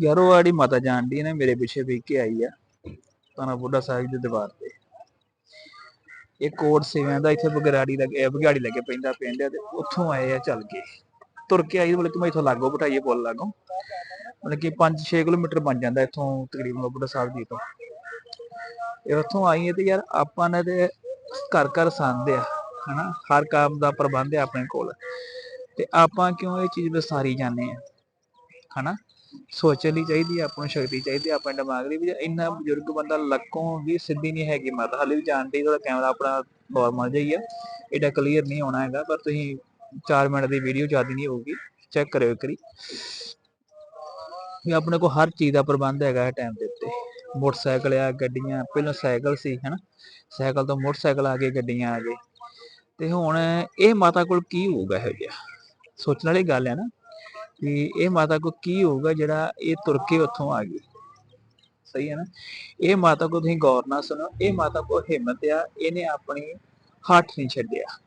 ਯਾਰ ਉਹ ਆੜੀ ਮਾਤਾ ਜਾਣਦੀ ਨੇ, ਮੇਰੇ ਪਿੱਛੇ ਵੇਖ ਕੇ ਆਈ ਆ। ਤਾਨਾ ਬੁੱਢਾ ਸਾਹਿਬ ਦੀ ਦੀਵਾਰ ਤੇ। ਇਹ ਕੋਟ ਸਿਵਿਆਂ ਦਾ ਇੱਥੇ ਬਗਰਾੜੀ ਲੱਗੇ ਬਗਾੜੀ ਲੱਗੇ ਪੈਂਦਾ ਪਿੰਡ ਤੇ ਉੱਥੋਂ ਆਏ ਆ ਚੱਲ ਕੇ। ਤੁਰ ਕੇ ਆਈ ਬਲਕਿ ਮੈਂ ਇੱਥੋਂ ਲਾਗੋ ਬਿਠਾਈਏ ਪੁੱਲ ਲਾਗੋ। ਮਤਲਬ ਕਿ 5-6 ਕਿਲੋਮੀਟਰ ਬਣ ਜਾਂਦਾ ਇੱਥੋਂ ਤਕਰੀਬਨ ਬੁੱਢਾ ਸਾਹਿਬ ਜੀ ਤੋਂ। ਇਹ ਉੱਥੋਂ ਆਈਏ ਤੇ ਯਾਰ ਆਪਾਂ ਨੇ ਤੇ ਘਰ ਘਰ ਸੰਦ ਆ, ਹਨਾ? ਹਰ ਕੰਮ ਦਾ ਪ੍ਰਬੰਧ ਹੈ ਆਪਣੇ ਕੋਲ। ਤੇ ਆਪਾਂ ਕਿਉਂ ਇਹ ਚੀਜ਼ ਵਿਸਾਰੀ ਜਾਂਦੇ ਆ, ਹਨਾ? ਸੋਚਣ ਲਈ ਚਾਹੀਦੀ ਹੈ ਆਪਾਂ ਨੂੰ ਸ਼ਕਤੀ ਚਾਹੀਦੀ ਹੈ ਆਪਣੇ ਦਿਮਾਗ ਦੀ ਵੀ ਇੰਨਾ ਬਜ਼ੁਰਗ ਬੰਦਾ ਲੱਕੋਂ ਵੀ ਸਿੱਧੀ ਨਹੀਂ ਹੈਗੀ ਮਾਤਾ ਹਾਲੇ ਵੀ ਜਾਣਦੇ ਉਹਦਾ ਕੈਮਰਾ ਆਪਣਾ ਨਾਰਮਲ ਜਿਹਾ ਹੀ ਆ, ਇਹਦਾ ਕਲੀਅਰ ਨਹੀਂ ਹੋਣਾ ਹੈਗਾ, ਪਰ ਤੁਸੀਂ 4 ਮਿੰਟ ਦੀ ਵੀਡੀਓ ਜ਼ਿਆਦਾ ਨਹੀਂ ਹੋਊਗੀ ਚੈੱਕ ਕਰਿਓ ਇੱਕ ਵਾਰੀ। ਵੀ ਆਪਣੇ ਕੋਲ ਹਰ ਚੀਜ਼ ਦਾ ਪ੍ਰਬੰਧ ਹੈਗਾ ਹੈ ਟਾਈਮ ਦੇ ਉੱਤੇ। ਮੋਟਰਸਾਈਕਲ ਆ, ਗੱਡੀਆਂ, ਪਹਿਲਾਂ ਸਾਈਕਲ ਸੀ, ਹਨਾ? ਸਾਈਕਲ ਤੋਂ ਮੋਟਰਸਾਈਕਲ ਆ ਗਏ, ਗੱਡੀਆਂ ਆ ਗਏ। ਤੇ ਹੁਣ ਇਹ ਮਾਤਾ ਕੋਲ ਕੀ ਹੋਊਗਾ ਇਹੋ ਜਿਹਾ? ਸੋਚਣ ਵਾਲੀ ਗੱਲ ਹੈ ਨਾ। ਵੀ ਇਹ ਮਾਤਾ ਕੋਲ ਕੀ ਹੋਊਗਾ ਜਿਹੜਾ ਇਹ ਤੁਰ ਕੇ ਉੱਥੋਂ ਆ ਗਈ? ਸਹੀ ਹੈ ਨਾ? ਇਹ ਮਾਤਾ ਕੋ ਤੁਸੀਂ ਗੌਰ ਨਾਲ ਸੁਣੋ, ਇਹ ਮਾਤਾ ਕੋ ਹਿੰਮਤ ਆ, ਇਹਨੇ ਆਪਣੀ ਹੱਥ ਨਹੀਂ ਛੱਡਿਆ।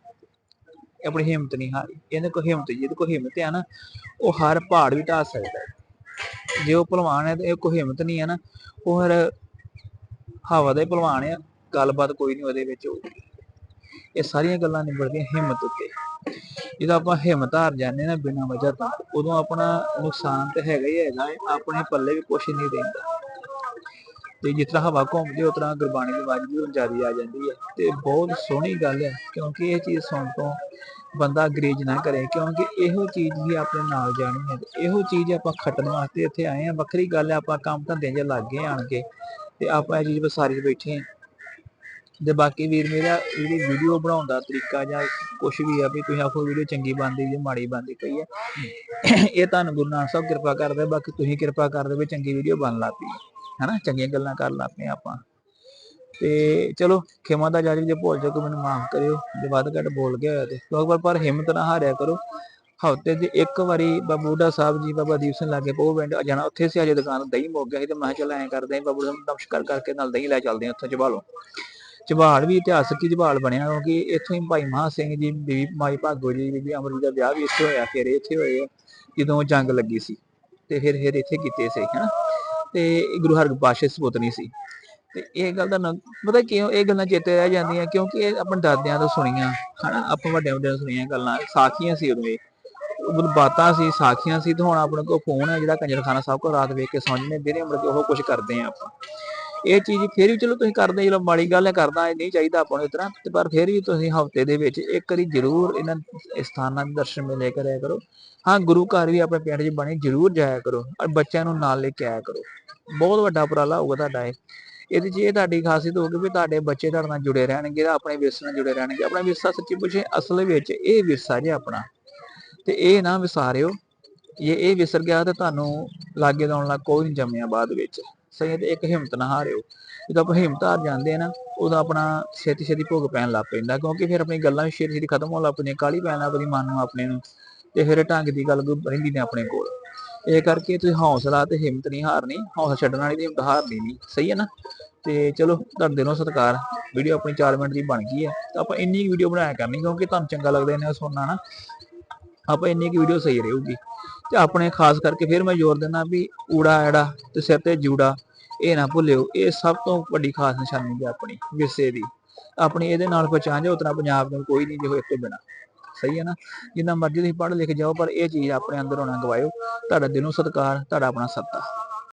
ਆਪਣੀ ਹਿੰਮਤ ਨਹੀਂ ਹਾਰੀ। ਇਹਨੇ ਕੋ ਹਿੰਮਤ ਜਿਹਦੇ ਕੋ ਹਿੰਮਤ ਆ ਨਾ, ਉਹ ਹਰ ਪਹਾੜ ਵੀ ਢਾ ਸਕਦਾ ਹੈ। ਜੇ ਉਹ ਭਲਵਾਨ ਹੈ ਤੇ ਇਹ ਕੋ ਹਿੰਮਤ ਨਹੀਂ ਹੈ ਨਾ, ਉਹ ਹਰ ਹਵਾ ਦਾ ਭਲਵਾਨ ਆ, ਗੱਲਬਾਤ ਕੋਈ ਨਹੀਂ ਉਹਦੇ ਵਿੱਚ ਹੋਊਗੀ। ਇਹ ਸਾਰੀਆਂ ਗੱਲਾਂ ਨਿਬੜਦੀਆਂ ਹਿੰਮਤ ਉੱਤੇ। ਜਦੋਂ ਆਪਾਂ ਹਿੰਮਤ ਹਾਰ ਜਾਂਦੇ ਨਾ ਬਿਨਾਂ ਵਜ੍ਹਾ ਤੋਂ, ਉਦੋਂ ਆਪਣਾ ਨੁਕਸਾਨ ਤੇ ਹੈਗਾ ਹੀ ਹੈਗਾ ਆਪਣੇ ਪੱਲੇ ਵੀ ਕੁਛ ਨਹੀਂ ਰਹਿੰਦਾ। ਤੇ ਜਿਸ ਤਰ੍ਹਾਂ ਹਵਾ ਘੁੰਮਦੀ ਉਸ ਤਰ੍ਹਾਂ ਗੁਰਬਾਣੀ ਦੀ ਆਵਾਜ਼ ਵੀ ਜ਼ਿਆਦਾ ਆ ਜਾਂਦੀ ਹੈ। ਤੇ ਬਹੁਤ ਸੋਹਣੀ ਗੱਲ ਹੈ, ਕਿਉਂਕਿ ਇਹ ਚੀਜ਼ ਸੁਣ ਤੋਂ ਬੰਦਾ ਗਰੇਜ ਨਾ ਕਰੇ, ਕਿਉਂਕਿ ਇਹੋ ਚੀਜ਼ ਹੀ ਆਪਣੇ ਨਾਲ ਜਾਣੀ ਹੈ। ਇਹੋ ਚੀਜ਼ ਆਪਾਂ ਖੱਟਣ ਵਾਸਤੇ ਇੱਥੇ ਆਏ ਆ ਵੱਖਰੀ ਗੱਲ ਹੈ, ਆਪਾਂ ਕੰਮ ਧੰਦੇ 'ਚ ਲੱਗ ਗਏ ਆਣ ਕੇ, ਤੇ ਆਪਾਂ ਇਹ ਚੀਜ਼ ਵਸਾਰੀ ਬੈਠੇ ਹਾਂ। ਤੇ ਬਾਕੀ ਵੀਰ ਮੇਰਾ ਜਿਹੜੀ ਵੀਡੀਓ ਬਣਾਉਣ ਦਾ ਤਰੀਕਾ ਜਾਂ ਕੁਝ ਵੀ ਆ ਵੀ ਤੁਸੀਂ ਆਖੋ ਵੀਡੀਓ ਚੰਗੀ ਬਣਦੀ ਜਾਂ ਮਾੜੀ ਬਣਦੀ ਪਈ ਹੈ ਇਹ ਤੁਹਾਨੂੰ ਗੁਰੂ ਨਾਨਕ ਸਾਹਿਬ ਕਿਰਪਾ ਕਰਦੇ ਬਾਕੀ ਤੁਸੀਂ ਕਿਰਪਾ ਕਰਦੇ ਵੀ ਚੰਗੀ ਵੀਡੀਓ ਬਣ ਲੱਗ ਪਈ ਹਨਾ? ਚੰਗੀਆਂ ਗੱਲਾਂ ਕਰ ਲੱਗ ਪਏ ਆਪਾਂ। ਤੇ ਚਲੋ, ਖਿਮਾ ਦਾ ਜਾਰੀ ਜੇ ਭੁੱਲ ਜਾਓ ਮੈਨੂੰ ਮਾਫ ਕਰਿਓ, ਜੇ ਵੱਧ ਘੱਟ ਬੋਲ ਗਿਆ ਹੋਇਆ ਤੇ। ਪਰ ਪਰ ਹਿੰਮਤ ਨਾ ਹਾਰਿਆ ਕਰੋ। ਹਫ਼ਤੇ 'ਚ ਇੱਕ ਵਾਰੀ ਬਾਬਾ ਬੁੱਢਾ ਸਾਹਿਬ ਜੀ, ਬਾਬਾ ਦੀਪ ਸਿੰਘ ਲਾਗੇ ਪੋ ਪਿੰਡ, ਜਾਣਾ ਉੱਥੇ ਸੀ, ਅਜੇ ਦੁਕਾਨ ਦਹੀਂ ਮੁੱਕ ਗਿਆ ਸੀ ਤੇ ਮੈਂ ਕਿਹਾ ਚੱਲ ਐਂ ਕਰਦੇ ਆਂ ਬਾਬੂ ਸਾਹਿਬ ਨਮਸਕਾਰ ਕਰਕੇ ਨਾਲ ਦਹੀਂ ਲੈ ਚੱਲਦੇ ਆ ਉੱਥੇ ਚਬਾਲੋ। ਝਬਾਲ ਵੀ ਇਤਿਹਾਸਕ ਹੀ ਝਬਾਲ ਬਣਿਆ, ਕਿਉਂਕਿ ਇੱਥੋਂ ਹੀ ਭਾਈ ਮਹਾ ਸਿੰਘ ਜੀ ਬੀਬੀ ਮਾਈ ਭਾਗੋ ਜੀ, ਬੀਬੀ ਅਮਰ ਦਾ ਵਿਆਹ ਵੀ ਇੱਥੇ ਹੋਇਆ, ਫਿਰ ਇੱਥੇ ਹੋਏ ਜਦੋਂ ਜੰਗ ਲੱਗੀ ਸੀ, ਤੇ ਫਿਰ ਫਿਰ ਇੱਥੇ ਕੀਤੇ ਸੀ, ਹਨਾ, ਤੇ ਗੁਰੂ ਹਰਗੋਬਿੰਦ ਪਾਤਸ਼ਾਹ ਸਪੁੱਤਨੀ ਸੀ, ਤੇ ਇਹ ਗੱਲ ਦਾ ਪਤਾ ਕਿਉਂ ਇਹ ਗੱਲਾਂ ਚੇਤੇ ਰਹਿ ਜਾਂਦੀਆਂ, ਕਿਉਂਕਿ ਇਹ ਆਪਣੇ ਦਾਦਿਆਂ ਤੋਂ ਸੁਣੀਆਂ, ਹਨਾ, ਆਪਾਂ ਵੱਡਿਆਂ ਵੱਡਿਆਂ ਤੋਂ ਸੁਣੀਆਂ ਗੱਲਾਂ, ਸਾਖੀਆਂ ਸੀ ਉਦੋਂ ਇਹ ਬਾਤਾਂ ਸੀ, ਸਾਖੀਆਂ ਸੀ, ਤੇ ਹੁਣ ਆਪਣੇ ਕੋਲ ਫੋਨ ਹੈ ਜਿਹੜਾ ਕੰਜਰਖਾਨਾ ਸਾਹਿਬ ਕੋਲ ਰਾਤ ਵੇਖ ਕੇ ਸਮਝਨੇ ਦਿਨੇ ਮੁੜ ਕੇ ਉਹ ਕੁਝ ਕਰਦੇ ਆ ਆਪਾਂ ਇਹ ਚੀਜ਼ ਫਿਰ ਵੀ ਚਲੋ ਤੁਸੀਂ ਕਰਦੇ ਚਲੋ ਮਾੜੀ ਗੱਲ ਹੈ ਕਰਦਾ, ਇਹ ਨਹੀਂ ਚਾਹੀਦਾ ਆਪਾਂ ਨੂੰ ਇਸ ਤਰ੍ਹਾਂ, ਤੇ ਪਰ ਫਿਰ ਵੀ ਤੁਸੀਂ ਹਫ਼ਤੇ ਦੇ ਵਿੱਚ ਇੱਕ ਵਾਰੀ ਜ਼ਰੂਰ ਇਹਨਾਂ ਸਥਾਨਾਂ ਦੇ ਦਰਸ਼ਨ ਮੇਲੇ ਕਰਿਆ ਕਰੋ। ਹਾਂ, ਗੁਰੂ ਘਰ ਵੀ ਆਪਣੇ ਪਿੰਡ 'ਚ ਬਣੇ, ਜ਼ਰੂਰ ਜਾਇਆ ਕਰੋ ਔਰ ਬੱਚਿਆਂ ਨੂੰ ਨਾਲ ਲੈ ਕੇ ਆਇਆ ਕਰੋ। ਬਹੁਤ ਵੱਡਾ ਉਪਰਾਲਾ ਹੋਊਗਾ ਤੁਹਾਡਾ ਇਹ। ਇਹਦੇ 'ਚ ਇਹ ਤੁਹਾਡੀ ਖਾਸੀਅਤ ਹੋਊਗੀ ਵੀ ਤੁਹਾਡੇ ਬੱਚੇ ਤੁਹਾਡੇ ਨਾਲ ਜੁੜੇ ਰਹਿਣਗੇ, ਆਪਣੇ ਵਿਰਸੇ ਨਾਲ ਜੁੜੇ ਰਹਿਣਗੇ। ਆਪਣਾ ਵਿਰਸਾ ਸੱਚੀ ਪੁੱਛੇ, ਅਸਲ ਵਿੱਚ ਇਹ ਵਿਰਸਾ ਜੇ ਆਪਣਾ। ਤੇ ਇਹ ਨਾ ਵਿਸਾਰਿਓ, ਜੇ ਇਹ ਵਿਸਰ ਗਿਆ ਤੇ ਤੁਹਾਨੂੰ ਲਾਗੇ ਲਾਉਣ ਲੱਗ ਕੋਈ ਨਹੀਂ ਜੰਮਿਆ ਬਾਅਦ ਵਿੱਚ। ਸਹੀ ਤੇ ਇੱਕ ਹਿੰਮਤ ਨਾ ਹਾਰਿਓ। ਜਦੋਂ ਆਪਾਂ ਹਿੰਮਤ ਹਾਰ ਜਾਂਦੇ ਆ ਨਾ, ਉਦੋਂ ਆਪਣਾ ਛੇਤੀ ਛੇਤੀ ਭੋਗ ਪੈਣ ਲੱਗ ਪੈਂਦਾ, ਕਿਉਂਕਿ ਫਿਰ ਆਪਣੀ ਗੱਲਾਂ ਵੀ ਛੇਤੀ ਛੇਤੀ ਖਤਮ ਹੋਣ ਲੱਗ ਪੈਂਦੀਆਂ ਕਾਲੀ ਪੈਣ ਲੱਗ ਪੈਂਦੀ ਮਨ ਨੂੰ ਆਪਣੇ ਨੂੰ। ਤੇ ਫਿਰ ਢੰਗ ਦੀ ਗੱਲ ਕੋਈ ਰਹਿੰਦੀ ਨੇ ਆਪਣੇ ਕੋਲ। ਇਹ ਕਰਕੇ ਤੁਸੀਂ ਹੌਸਲਾ ਤੇ ਹਿੰਮਤ ਨਹੀਂ ਹਾਰਨੀ, ਹੌਸਲਾ ਛੱਡਣ ਵਾਲੀ ਦੀ ਹਿੰਮਤ ਹਾਰਨੀ ਨਹੀਂ। ਸਹੀ ਹੈ ਨਾ? ਤੇ ਚਲੋ, ਤੁਹਾਡੇ ਦਿਲੋਂ ਸਤਿਕਾਰ। ਵੀਡੀਓ ਆਪਣੀ 4 ਮਿੰਟ ਦੀ ਬਣ ਗਈ ਹੈ। ਤਾਂ ਆਪਾਂ ਇੰਨੀ ਵੀਡੀਓ ਬਣਾਇਆ ਕਰਨੀ, ਕਿਉਂਕਿ ਤੁਹਾਨੂੰ ਚੰਗਾ ਲੱਗਦਾ ਇਹਨੇ ਸੁਣਨਾ ਨਾ। ਆਪਾਂ ਇੰਨੀ ਕੀ ਵੀਡੀਓ ਸਹੀ ਰਹੂਗੀ। ਤੇ ਆਪਣੇ ਖਾਸ ਕਰਕੇ ਫਿਰ ਮੈਂ ਜ਼ੋਰ ਦਿੰਦਾ ਵੀ ਊੜਾ ਐੜਾ ਤੇ ਸਿਰ ਤੇ ਜੂੜਾ, ਇਹ ਨਾ ਭੁੱਲਿਓ, ਇਹ ਸਭ ਤੋਂ ਵੱਡੀ ਖਾਸ ਨਿਸ਼ਾਨੀ ਹੈ ਆਪਣੀ ਵਿਰਸੇ ਦੀ। ਆਪਣੀ ਇਹਦੇ ਨਾਲ ਪਛਾਣ ਜਾਓ, ਉਤਨਾ ਪੰਜਾਬ ਨੂੰ ਕੋਈ ਨਹੀਂ ਜਿਹੋ ਇਸ ਤੋਂ ਬਿਨਾ। ਸਹੀ ਹੈ ਨਾ? ਜਿੰਨਾ ਮਰਜ਼ੀ ਤੁਸੀਂ ਪੜ੍ਹ ਲਿਖ ਜਾਓ, ਪਰ ਇਹ ਚੀਜ਼ ਆਪਣੇ ਅੰਦਰ ਹੋਣਾ ਗਵਾਇਓ, ਤੁਹਾਡਾ ਦਿਲੋਂ ਸਤਿਕਾਰ, ਤੁਹਾਡਾ ਆਪਣਾ ਸੱਤਾ